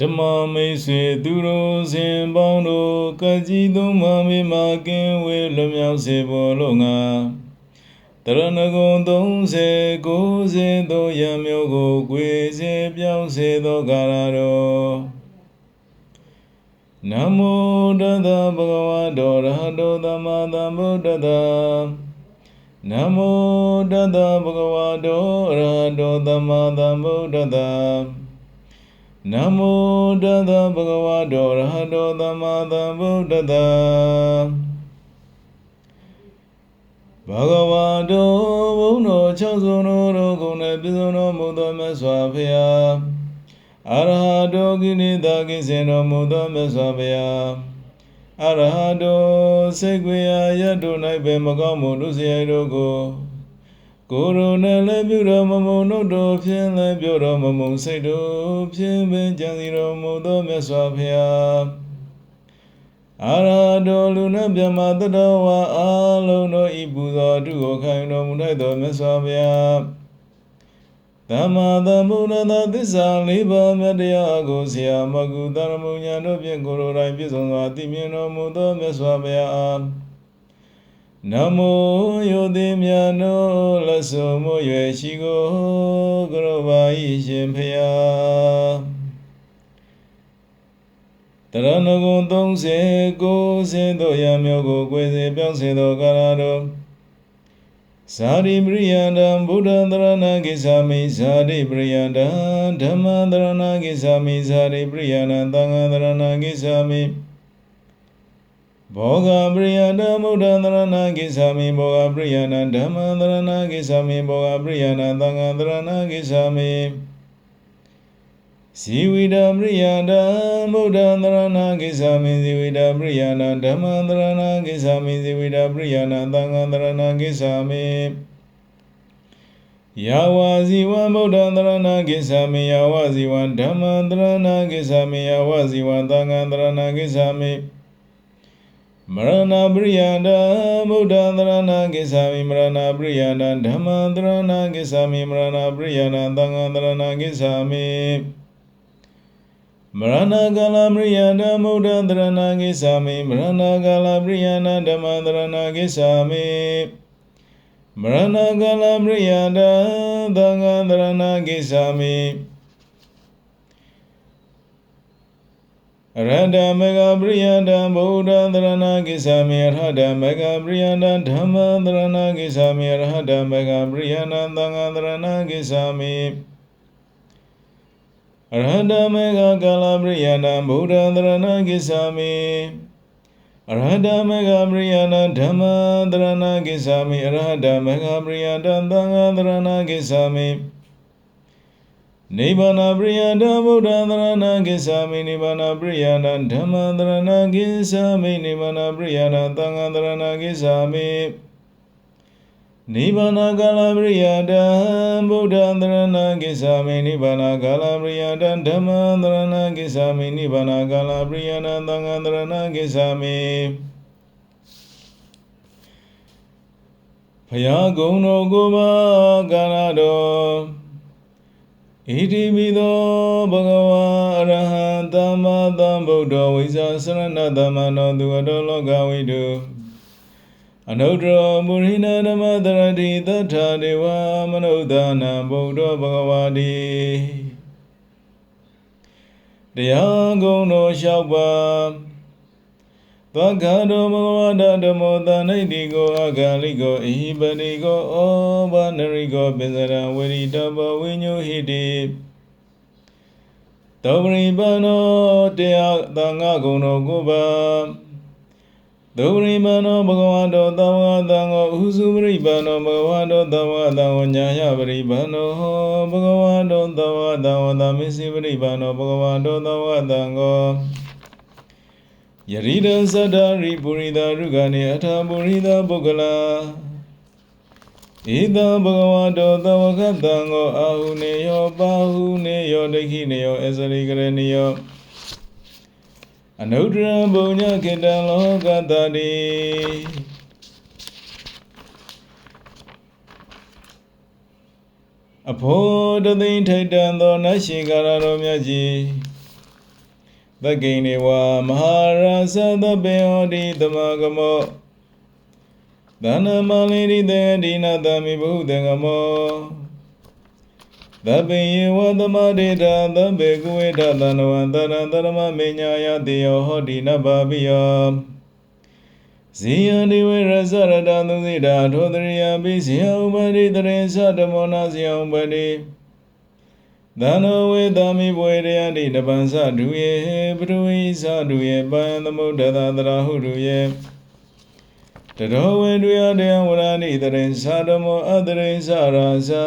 ဓမ္မမိတ်ဆွေသူတို့စဉ်ပေါင်းတို့ကကြီးသုံးပါးမိမကင်းဝေလွမြောက်စေပေါ်လို့ငါတရဏဂုံ30 90သောရမျိုးကို꿰စေပြောင်းစေသောကာရတော်နမောတသဗုဒ္ဓဝါတောရဟတောသမ္မာသမ္ဗုဒ္ဓတ္တနမောတသဗုဒ္ဓဝါတောရဟတောသမ္မာသမ္ဗုဒ္ဓတ္တ နမောတသဗုဒ္ဓဝါတောရဟတောသမ္မာသမ္ဗုဒ္ဓတ္တဘဂဝါတောဘုန်းတော်၆ဆုံးတော်တို့ကုန်နဲ့ပြည့်စုံတော်မူသောမြတ်စွာဘုရားအရဟတောကိလေသာကိစေတော်မူသောမြတ်စွာဘုရားအရဟတောစိတ်ကြွေရာရတ္တု၌ပဲမကောင်းမှုလူစရိုက်တို့ကို ကိုယ်တော်နဲ့လည်းပြုတော်မမုံတို့တော်ဖြင့်လည်းပြုတော်မမုံစိတ်တို့ဖြင့်ပင်ကြံစီတော်မူသောမြတ်စွာဘုရားအာရတောလူနှင့်မြမတတော်ဝါအလုံးတို့ဤပူဇော်အတုကိုခံယူတော်မူထိုက်သောမြတ်စွာဘုရားသမ္မာသမ္ဗုဒ္ဓသာသစ္စာလေးပါးမြတ်တရားကိုဆရာမကုတရမုညာတို့ဖြင့်ကိုယ်တော်တိုင်ပြည့်စုံစွာသိမြင်တော်မူသောမြတ်စွာဘုရားအား နမောယောတိမြတ်နောလက်စုံမို့ရွယ်ရှိကိုကရောပါဤရှင်ဖျားတရဏဂုံ30ကိုစင်တို့ရမျိုးကိုကိုယ်စေပြောင်းစေသောကာရတော်ဇာတိပရိယန္တံဗုဒ္ဓတရဏကိသာမိဇာတိပရိယန္တံဓမ္မတရဏကိသာမိဇာတိပရိယန္တံသံဃာတရဏကိသာမိဘောဂပရိယန္တဗုဒ္ဓတရဏကိသာမိ ဘောဂပရိယန္တဓမ္မတရဏကိသာမိဘောဂပရိယန္တသံဃာတရဏကိသာမိဇီဝိတပရိ မိဇီဝိတပရိယန္တဓမ္မတရဏကိသာမိဇီဝိတပရိယန္တသံဃာတရဏကိသာမိယာဝဇီဝံဗုဒ္ဓတရဏကိသာမိယာဝဇီဝံဓမ္မတရဏကိသာမိယာဝဇီဝံသံဃာတရဏကိသာမိမရဏပရိယန္တဗုဒ္ဓတရဏကိသာမိမရဏပရိယန္တဓမ္မတရဏကိသာမိမရဏပရိယန္တသံဃာတရဏကိသာမိမရဏကာလပရိယန္တဗုဒ္ဓတရဏကိသာမိမရဏကာလပရိယန္တဓမ္မတရဏကိသာမိမရဏကာလပရိယန္တသံဃာတရဏကိသာမိ ရဟတမေဃပရိယန္တဗုဒ္ဓတရဏကိသာမိအရဟတမေဃပရိယန္တဓမ္မတရဏကိသာမိအရဟတမေဃပရိယန္တသံဃာတရဏကိသာမိအရဟတမေဃကာလပရိယန္တဗုဒ္ဓတရဏကိသာမိအရဟတမေဃပရိယန္တဓမ္မတရဏကိသာမိအရဟတမေဃပရိယန္တသံဃာတရဏကိသာမိ နိဗ္ဗာန်ပရိယန္တဗုဒ္ဓသရဏကိသာမိနိဗ္ဗာန်ပရိယန္တဓမ္မသရဏကိသာမိနိဗ္ဗာန်ပရိယန္တသံဃာသရဏကိသာမိနိဗ္ဗာန်ကာလပရိယန္တဗုဒ္ဓသရဏကိသာမိနိဗ္ဗာန်ကာလပရိယန္တဓမ္မသရဏကိသာမိနိဗ္ဗာန်ကာလပရိယန္တသံဃာသရဏကိသာမိဖယားကုံတော်ကိုပါကာလတော် ဣတိပိသောဘဂဝါအရဟံသမ္မာသမ္ဗုဒ္ဓဝိဇ္ဇာစရဏသမ္မာနောသူအတောလောကဝိတုအနုတ္တရမုရိနာဓမ္မတရတိသတ္ထာဒေဝမနုဿာနံဗုဒ္ဓဘဂဝါတိတရားကုံတော်လျှောက်ပါ သက္ကတောဘဂဝတာဓမ္မောတဏိတိကိုအဂလိကိုဣဟိပတိကိုဩဘာနရိကိုပိစရံဝိရိတဘဝိညုဟိတိသောပရိပနောတရားသံဃာကုံတော်ကိုပါသောပရိပနောဘဂဝတောသံဃာသံဃောဥစုပရိပနောဘဂဝတောသံဃာသံဃောညာယပရိပနောဘဂဝတောသံဃာသံဃောသမစ္စိပရိပနောဘဂဝတောသံဃာသံဃော ယရိဒံသတ္တရိပုရိသရုကနေအထာပုရိသပုဂ္ဂလာဣဒံဘဂဝတောသဝကတံကိုအာဟုနေယောပါဟုနေယောဒိဋ္ဌိနေယောအစရိကရဏီယောအနုတ္တရဘုံညခေတံလောကတတိအဖို့တသိမ့်ထိုက်တန်သောနတ်ရှိကာရတော်မြတ်ကြီး သက္ကိနေဝမဟာရာသသဗ္ဗေဟောတိသမဂမောသန္နမလိရိတေဒီနာတမိဘုဒ္ဓံကမောသဗ္ဗေယဝသမဒေတာသဗ္ဗေကုဝေထသန္နဝံတရံတရမမေညာယတေယောဟောတိနဗ္ဗပိယောဇိယတိဝေရဇရတသုစိတာထောတရိယပိဇိယဥပတိတရေသတမောနာဇိယဥပတိ သန္နောဝေသမိဘွေရယတိတပံသဒုယေပရဝိသဒုယေပံသမုဒ္ဒတာတရာဟုရုယေတရောဝေတုယတေဝရဏိတရင်သာဓမောအတရိသရာဇာ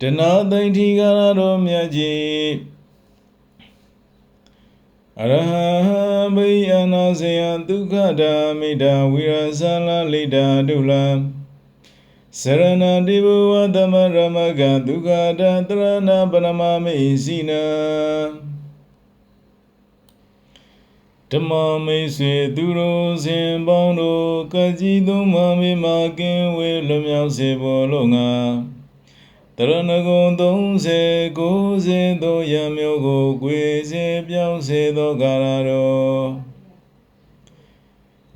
တနာသိဋ္ဌိကာရတော်မြတ်ကြီးအရဟံဘိယနာစေယဒုက္ခဓမ္မိတာဝိရဇာလလိတာဒုလံ စရဏတိဘဝသမရမကဒုက္ခတတရဏပရမမေစီနံဓမ္မမိတ်ဆွေသူတို့စဉ်ပေါင်းတို့ကကြီးသုံးမမေမကင်းဝေလွမြောက်စေပေါ်လို့ငါတရဏဂုံ30 90သောယံမျိုးကို꿰စေပြောင်းစေသောကာရတော်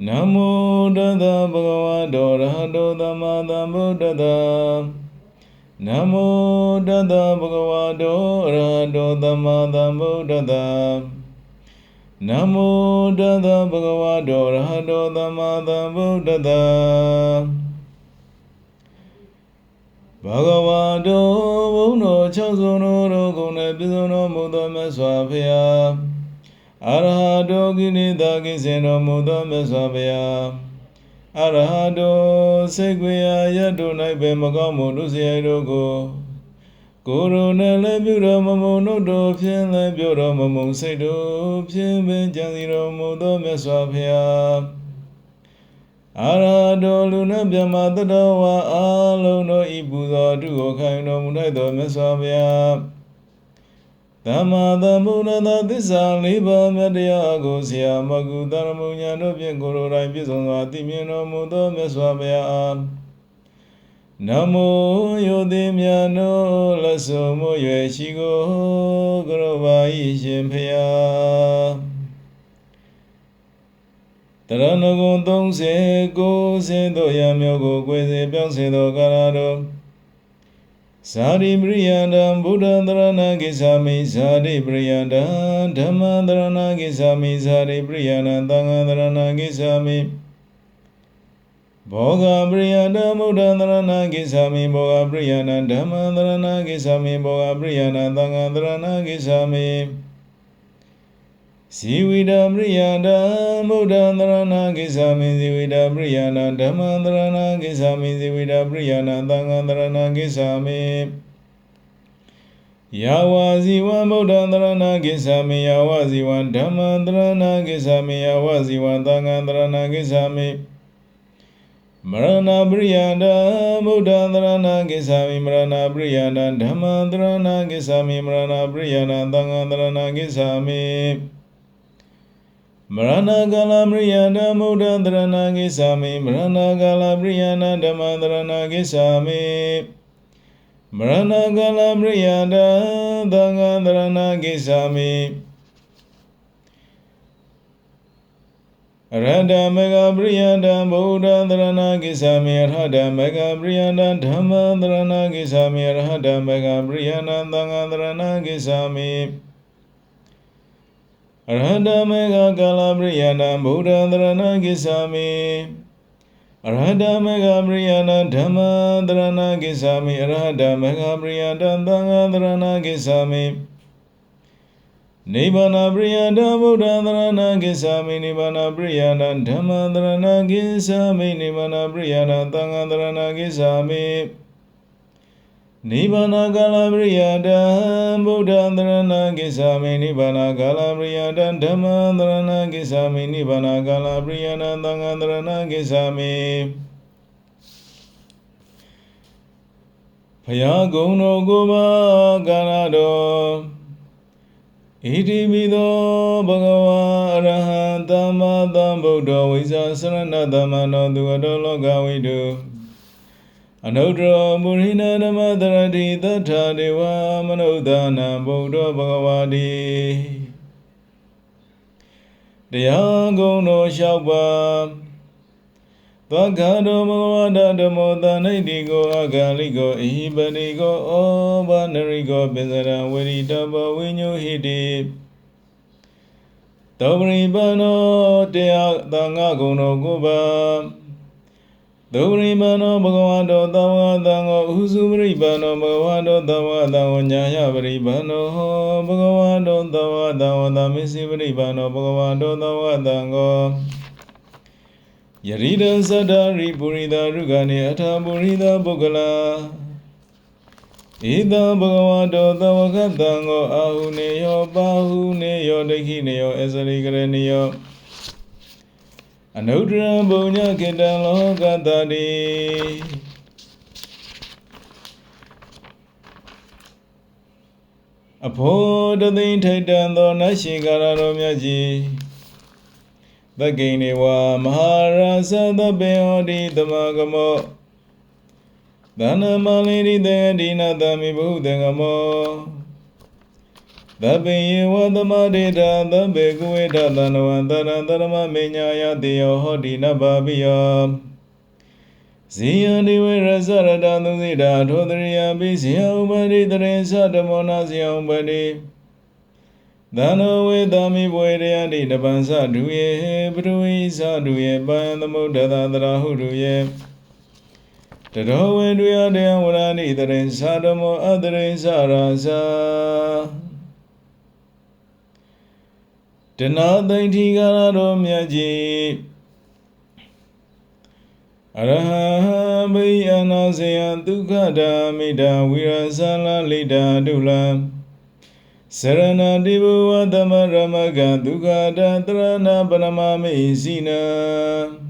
နမောတတဗုဒ္ဓဝါဒောရဟတောသမ္မာသမ္ဗုဒ္ဓတနမောတတဗုဒ္ဓဝါဒောရဟတောသမ္မာသမ္ဗုဒ္ဓတနမောတတဗုဒ္ဓဝါဒောရဟတောသမ္မာသမ္ဗုဒ္ဓတဘဂဝါတောဘုံတော်၆စုံတော်ကိုယ်နဲ့ပြည့်စုံတော်မူသောမြတ်စွာဘုရား အရဟတောကိနေသာကိစေတော်မူသောမြတ်စွာဘုရားအရဟတောစိတ်ကြွေရာရတ်တို့၌ပဲမကောင်းမှုလူစရိုက်တို့ကိုကိုယ်တော်နဲ့လည်းပြုတော်မမုံတို့တို့ဖြင့်လည်းပြုတော်မမုံစိတ်တို့ဖြင့်ပင်ကြံစီတော်မူသောမြတ်စွာဘုရားအာရတောလူနှင့်မြမတတော်ဝါအလုံးတို့ဤပူဇော်တုကိုခံတော်မူထိုက်သောမြတ်စွာဘုရား သမ္မာသမ္ဗုဒ္ဓသာသစ္စာလေးပါးမြတ်တရားကိုဆရာမကုသရမုညာတို့ဖြင့်ကိုယ်တော်တိုင်ပြည့်စုံစွာသိမြင်တော်မူသောမြတ်စွာဘုရားအားနမောယောတိမြတ်နောလက်စုံမွေရှိကိုကရောပါဤရှင်ဖျားတရဏဂုံ30ကိုစေသောယမျိုးကိုကိုယ်စေပြောင်းစေသောကာရတော် ဇာတိပရိယန္တံဗုဒ္ဓံတရဏဂိသာမိဇာတိပရိယန္တံဓမ္မံတရဏဂိသာမိဇာတိပရိယန္တံသံဃံတရဏဂိသာမိဘောဂပရိယန္တံဗုဒ္ဓံတရဏဂိသာမိဘောဂပရိယန္တံဓမ္မံတရဏဂိသာမိဘောဂပရိယန္တံသံဃံတရဏဂိသာမိ ဇီဝိတပရိယန္တံဗုဒ္ဓံတရဏဂိသာမိဇီဝိတပရိယန္တံဓမ္မံတရဏဂိသာမိဇီဝိတပရိယန္တံသံဃံတရဏဂိသာမိယာဝဇီဝံဗုဒ္ဓံတရဏဂိသာမိယာဝဇီဝံဓမ္မံတရဏဂိသာမိယာဝဇီဝံသံဃံတရဏဂိသာမိမရဏပရိယန္တဗုဒ္ဓံတရဏဂိသာမိမရဏပရိယန္တဓမ္မံတရဏဂိသာမိမရဏပရိယန္တသံဃံတရဏဂိသာမိ မရဏကာလပရိယန္တမုဒ္ဒတရဏဂိသာမိမရဏကာလပရိယန္တဓမ္မတရဏဂိသာမိမရဏကာလပရိယန္တသံဃတရဏဂိသာမိအရဟတမေဃပရိယန္တဗုဒ္ဓတရဏဂိသာမိအရဟတမေဃပရိယန္တဓမ္မတရဏဂိသာမိအရဟတမေဃပရိယန္တသံဃတရဏဂိသာမိ အရဟတမေဃကာလပရိယနာဗုဒ္ဓံတရဏဂိသာမိအရဟတမေဃပရိယနာဓမ္မတရဏဂိသာမိအရဟတမေဃပရိယတံသံဃာတရဏဂိသာမိနိဗ္ဗာန်ပရိယတဗုဒ္ဓံတရဏဂိသာမိနိဗ္ဗာန်ပရိယတဓမ္မတရဏဂိသာမိနိဗ္ဗာန်ပရိယတသံဃာတရဏဂိသာမိ နိဗ္ဗာန်ကာလပရိယတံဗုဒ္ဓံတရဏဂိသာမိနိဗ္ဗာန်ကာလပရိယတံဓမ္မံတရဏဂိသာမိနိဗ္ဗာန်ကာလပရိယတံသံဃံတရဏဂိသာမိဖယားကုံတော်ကိုပါကာရတော်ဣတိမိသောဘဂဝါအရဟံသမ္မာသမ္ဗုဒ္ဓဝိဇာစရဏသမ္မနောသူတော်လောကဝိတု အနုတ္တရမုရိနာဓမ္မတရတိသတ္ထာဒေဝမနုဿာနံဗုဒ္ဓဘဂဝါတိတရားကုံတော်လျှောက်ပါသက္ကတောဘဂဝတာဓမ္မောတဏိတိကိုအဂါလိကိုအဟိပတိကိုဩဘာနရိကိုပိစရံဝရိတဘဝိညုဟိတိတောပရိပနောတရားသံဃာကုံတော်ကိုပါ ဒုပရိပနောဘဂဝတောသံဃာသံဃောဥစုပရိပနောဘဂဝတောသံဃာသံဃောညာယပရိပနောဘဂဝတောသံဃာသံဃောသမစ္စိပရိပနောဘဂဝတောသံဃာသံဃောယရိဒံသတ္တရိပုရိသရုကနေအထာပုရိသပုဂ္ဂလာဣဒံဘဂဝတောသဝကတံကိုအာဟုနေယောပါဟုနေယောဒိဋ္ဌိနေယောအစရိကရနေယော အနုတ္တရံဘုံညကေတံလောကတတိအဖို့တသိန်းထိုက်တန်သောနတ်ရှင်ကာရတော်မြတ်ကြီးသက္ကိဏေဝမဟာရာဇသဗ္ဗေဟောတိသမဂမောသန္နမလိရိတေဒိနသမိဘုသေကမော သဗ္ဗေယဝသမဒေတာသဗ္ဗေကုဝေထသန္နဝံတရံတရမမေညာယတိယောဟောတိနဗ္ဗပိယောဇိယံဒီဝေရဇရတသုစိတာထောတရိယပိဇိယဥပတိတရေသတမောနာဇိယဥပတိသန္နဝေသမိဘွေရယတိတပံသဒုယေပရဝိသဒုယေပံသမုဒ္ဒတာတရာဟုတုယေတရောဝေတုယတေဝရဏိတရေသတမောအတရေသရာဇာ တနာသိဋ္ဌိကာရတော်မြတ်ကြီးအရဟံဘိယနာစေယဒုက္ခဓာမိတာဝိရဇာလလိတာဒုလံစရဏတိဘဝသမရမကဒုက္ခတတရဏပရမမေစီနံ